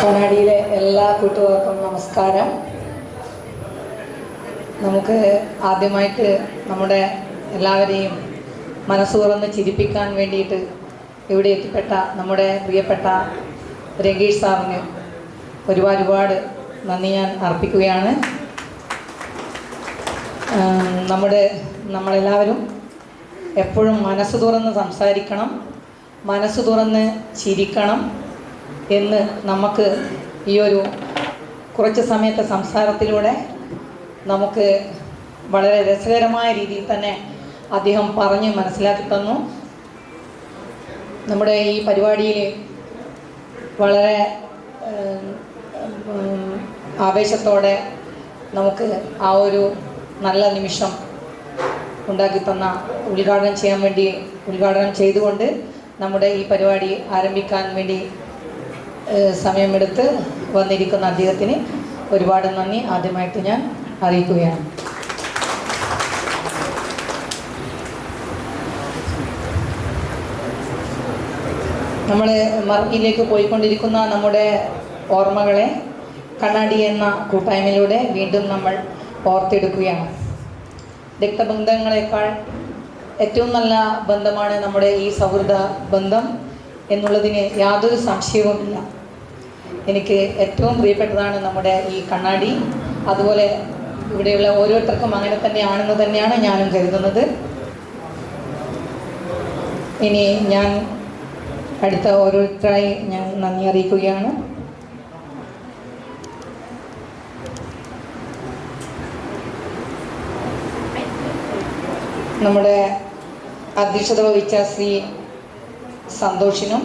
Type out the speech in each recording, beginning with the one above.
കണ്ണാടിയിലെ എല്ലാ കൂട്ടുകാർക്കും നമസ്കാരം. നമുക്ക് ആദ്യമായിട്ട് നമ്മുടെ എല്ലാവരെയും മനസ്സ് തുറന്ന് ചിരിപ്പിക്കാൻ വേണ്ടിയിട്ട് ഇവിടെ എത്തിപ്പെട്ട നമ്മുടെ പ്രിയപ്പെട്ട രംഗീഷ് സാറിന് ഒരുപാട് ഒരുപാട് നന്ദി ഞാൻ അർപ്പിക്കുകയാണ്. നമ്മുടെ നമ്മളെല്ലാവരും എപ്പോഴും മനസ്സ് തുറന്ന് സംസാരിക്കണം മനസ്സ് തുറന്ന് ചിരിക്കണം. എന്ന് നമുക്ക് ഈ ഒരു കുറച്ച് സമയത്തെ സംസാരത്തിലൂടെ നമുക്ക് വളരെ രസകരമായ രീതിയിൽ തന്നെ അദ്ദേഹം പറഞ്ഞ് മനസ്സിലാക്കി തന്നു. നമ്മുടെ ഈ പരിപാടിയിൽ വളരെ ആവേശത്തോടെ നമുക്ക് ആ ഒരു നല്ല നിമിഷം ഉണ്ടാക്കി തന്ന ഉദ്ഘാടനം ചെയ്യാൻ വേണ്ടി ഉദ്ഘാടനം ചെയ്തുകൊണ്ട് നമ്മുടെ ഈ പരിപാടി ആരംഭിക്കാൻ വേണ്ടി സമയമെടുത്ത് വന്നിരിക്കുന്ന അദ്ദേഹത്തിന് ഒരുപാട് നന്ദി. ആദ്യമായിട്ട് ഞാൻ അറിയിക്കുകയാണ്. നമ്മൾ മറക്കിലേക്ക് പോയിക്കൊണ്ടിരിക്കുന്ന നമ്മുടെ ഓർമ്മകളെ കണ്ണാടി എന്ന കൂട്ടായ്മയിലൂടെ വീണ്ടും നമ്മൾ ഓർത്തെടുക്കുകയാണ്. രക്തബന്ധങ്ങളെക്കാൾ ഏറ്റവും നല്ല ബന്ധമാണ് നമ്മുടെ ഈ സൗഹൃദ ബന്ധം. എന്നുള്ളതിന് യാതൊരു സംശയവുമില്ല. എനിക്ക് ഏറ്റവും പ്രിയപ്പെട്ടതാണ് നമ്മുടെ ഈ കണ്ണാടി. അതുപോലെ ഇവിടെയുള്ള ഓരോരുത്തർക്കും അങ്ങനെ തന്നെയാണെന്ന് തന്നെയാണ് ഞാനും കരുതുന്നത്. ഇനി ഞാൻ അടുത്ത ഓരോരുത്തരായി ഞാൻ നന്ദി അറിയിക്കുകയാണ്. നമ്മുടെ അധ്യക്ഷത വഹിച്ച ശ്രീ സന്തോഷിനും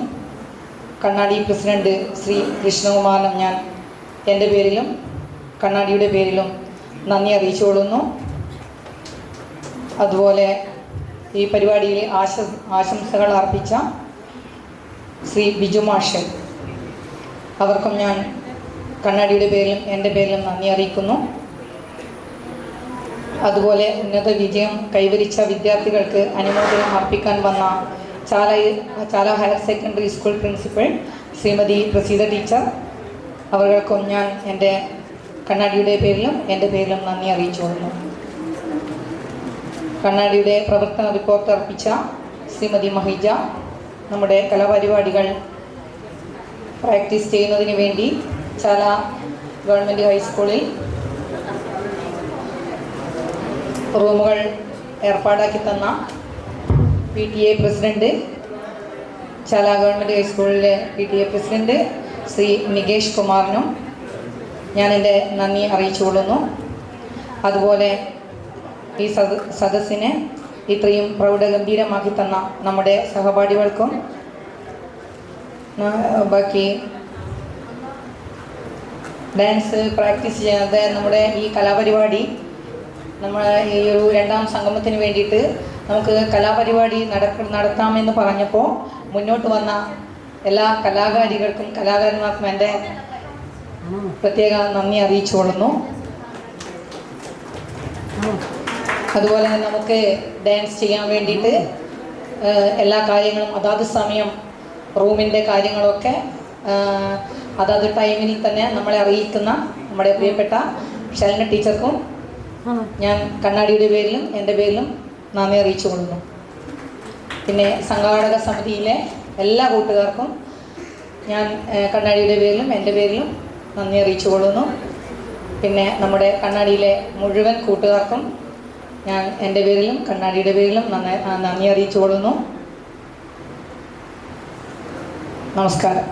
കണ്ണാടി പ്രസിഡന്റ് ശ്രീ കൃഷ്ണകുമാറിനും ഞാൻ എന്റെ പേരിലും കണ്ണാടിയുടെ പേരിലും നന്ദി അറിയിച്ചുകൊള്ളുന്നു അതുപോലെ ഈ പരിപാടിയിൽ ആശ ആശംസകൾ അർപ്പിച്ച ശ്രീ ബിജു മാഷ് അവർക്കും ഞാൻ കണ്ണാടിയുടെ പേരിലും എന്റെ പേരിലും നന്ദി അറിയിക്കുന്നു. അതുപോലെ ഉന്നത വിജയം കൈവരിച്ച വിദ്യാർത്ഥികൾക്ക് അനുമോദനം അർപ്പിക്കാൻ വന്ന Chala Chala higher secondary school principal Shrimati Praseetha teacher അവർക്കും ഞാൻ എന്റെ കണ്ണാടിയുടെ പേരിലും എന്റെ പേരിലും നന്ദി അറിയിച്ചുകൊള്ളുന്നു. കണ്ണാടിയുടെ പ്രവർത്തന റിപ്പോർട്ട് അർപ്പിച്ച ശ്രീമതി മഹിജ നമ്മുടെ കലാപരിപാടികൾ പ്രാക്ടീസ് ചെയ്യുന്നതിന് വേണ്ടി ചാല ഗവൺമെന്റ് ഹൈസ്കൂളിൽ റൂമുകൾ ഏർപ്പാടാക്കി തന്ന P T A president Chala government ഹൈസ്കൂളിലെ P T A president Shri Nikesh കുമാറിനും ഞാൻ എന്റെ നന്ദി അറിയിച്ചുകൊള്ളുന്നു അതുപോലെ ഈ സദ സദസ്സിനെ ഇത്രയും പ്രൗഢഗംഭീരമാക്കി തന്ന നമ്മുടെ സഹപാഠികൾക്കും ബാക്കി ഡാൻസ് പ്രാക്ടീസ് ചെയ്യാതെ നമ്മുടെ ഈ കലാപരിപാടി നമ്മൾ ഈ ഒരു രണ്ടാം സംഗമത്തിന് വേണ്ടിയിട്ട് നമുക്ക് കലാപരിപാടി നടക്ക നടത്താമെന്ന് പറഞ്ഞപ്പോൾ മുന്നോട്ട് വന്ന എല്ലാ കലാകാരികൾക്കും കലാകാരന്മാർക്കും എന്റെ പ്രത്യേക നന്ദി അറിയിച്ചു കൊള്ളുന്നു. അതുപോലെ തന്നെ നമുക്ക് ഡാൻസ് ചെയ്യാൻ വേണ്ടിയിട്ട് എല്ലാ കാര്യങ്ങളും അതാത് സമയം റൂമിന്റെ കാര്യങ്ങളൊക്കെ അതാത് ടൈമിൽ തന്നെ നമ്മളെ അറിയിക്കുന്ന നമ്മുടെ പ്രിയപ്പെട്ട ശലന ടീച്ചർക്കും ഞാൻ കണ്ണാടിയുടെ പേരിലും എന്റെ പേരിലും നന്ദി അറിയിച്ചു കൊള്ളുന്നു പിന്നെ സംഘാടക സമിതിയിലെ എല്ലാ കൂട്ടുകാർക്കും ഞാൻ കണ്ണാടിയുടെ പേരിലും എന്റെ പേരിലും നന്ദി അറിയിച്ചു കൊള്ളുന്നു പിന്നെ നമ്മുടെ കണ്ണാടിയിലെ മുഴുവൻ കൂട്ടുകാർക്കും ഞാൻ എന്റെ പേരിലും കണ്ണാടിയുടെ പേരിലും നന്ദി നന്ദി അറിയിച്ചു കൊള്ളുന്നു നമസ്കാരം.